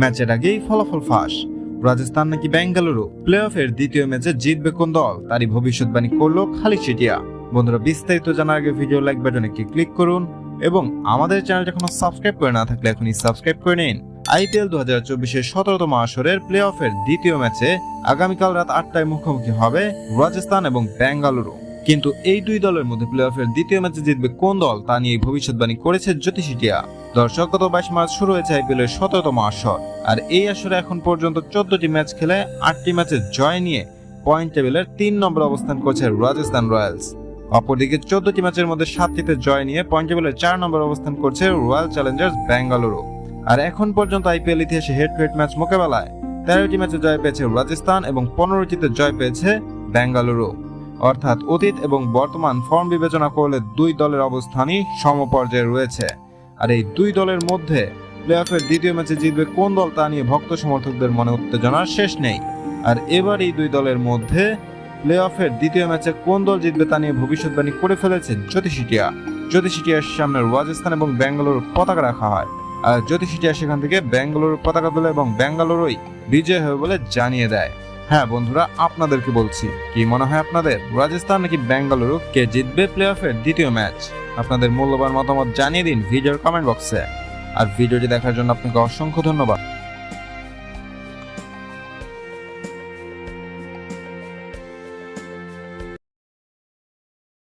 ম্যাচের আগেই ফলাফল ফাঁস। রাজস্থান নাকি বেঙ্গালুরু? প্লে অফের দ্বিতীয় ম্যাচে জিতবে কোন দল? তারই ভবিষ্যৎবাণী করল খালি চিটিয়া। বন্ধুরা, বিস্তারিত জানার আগে ভিডিও লাইক বাটনে একটি ক্লিক করুন এবং আমাদের চ্যানেল এখনও সাবস্ক্রাইব করে না থাকলে এখনই সাবস্ক্রাইব করে নিন। আইপিএল দু হাজার চব্বিশের সতেরোতম আসরের প্লে অফের দ্বিতীয় ম্যাচে আগামীকাল রাত আটটায় মুখোমুখি হবে রাজস্থান এবং বেঙ্গালুরু। কিন্তু এই দুই দলের মধ্যে প্লে অফের দ্বিতীয় ম্যাচে জিতবে কোন দল, তা নিয়ে ভবিষ্যৎবাণী করেছে জ্যোতিষিটিয়া। দর্শক, গত বাইশ মার্চ শুরু হয়েছে আইপিএল এর সতেরোতম আসর। আর এই আসরে এখন পর্যন্ত চোদ্দটি ম্যাচ খেলে আটটি ম্যাচে জয় নিয়ে পয়েন্ট টেবিলের তিন নম্বর অবস্থান করছে রাজস্থান রয়্যালস। অপরদিকে চোদ্দটি ম্যাচের মধ্যে সাতটিতে জয় নিয়ে পয়েন্ট টেবিলের চার নম্বর অবস্থান করছে রয়্যাল চ্যালেঞ্জার্স বেঙ্গালুরু আর এখন পর্যন্ত আইপিএল ইতিহাসে হেড টু হেড ম্যাচ মোকাবেলায় তেরোটি ম্যাচে জয় পেয়েছে রাজস্থান এবং পনেরোটিতে জয় পেয়েছে বেঙ্গালুরু অর্থাৎ অতীত এবং বর্তমান ফর্ম বিবেচনা করলে দুই দলের অবস্থানই সমপর্যায়ে রয়েছে। আর এই দুই দলের মধ্যে প্লে অফের দ্বিতীয় ম্যাচে জিতবে কোন দল তা নিয়ে ভক্ত সমর্থকদের মনে উত্তেজনার শেষ নেই। আর এবার এই দুই দলের মধ্যে প্লে অফের দ্বিতীয় ম্যাচে কোন দল জিতবে তা নিয়ে ভবিষ্যৎবাণী করে ফেলেছে জ্যোতিষিটিয়া। জ্যোতিষিটিয়ার সামনে রাজস্থান এবং বেঙ্গালুরুর পতাকা রাখা হয়। আর জ্যোতিষিটিয়া সেখান থেকে বেঙ্গালুরুর পতাকা তোলে এবং বেঙ্গালুরুই বিজয় হবে বলে জানিয়ে দেয়। হ্যাঁ বন্ধুরা, আপনাদেরকে বলছি, কি মনে হয় আপনাদের? রাজস্থান নাকি বেঙ্গালুরু? কে জিতবে প্লে অফের দ্বিতীয় ম্যাচ আপনাদের মূল্যবান মতামত জানিয়ে দিন ভিডিওর কমেন্ট বক্সে আর ভিডিওটি দেখার জন্য আপনাকে অসংখ্য ধন্যবাদ।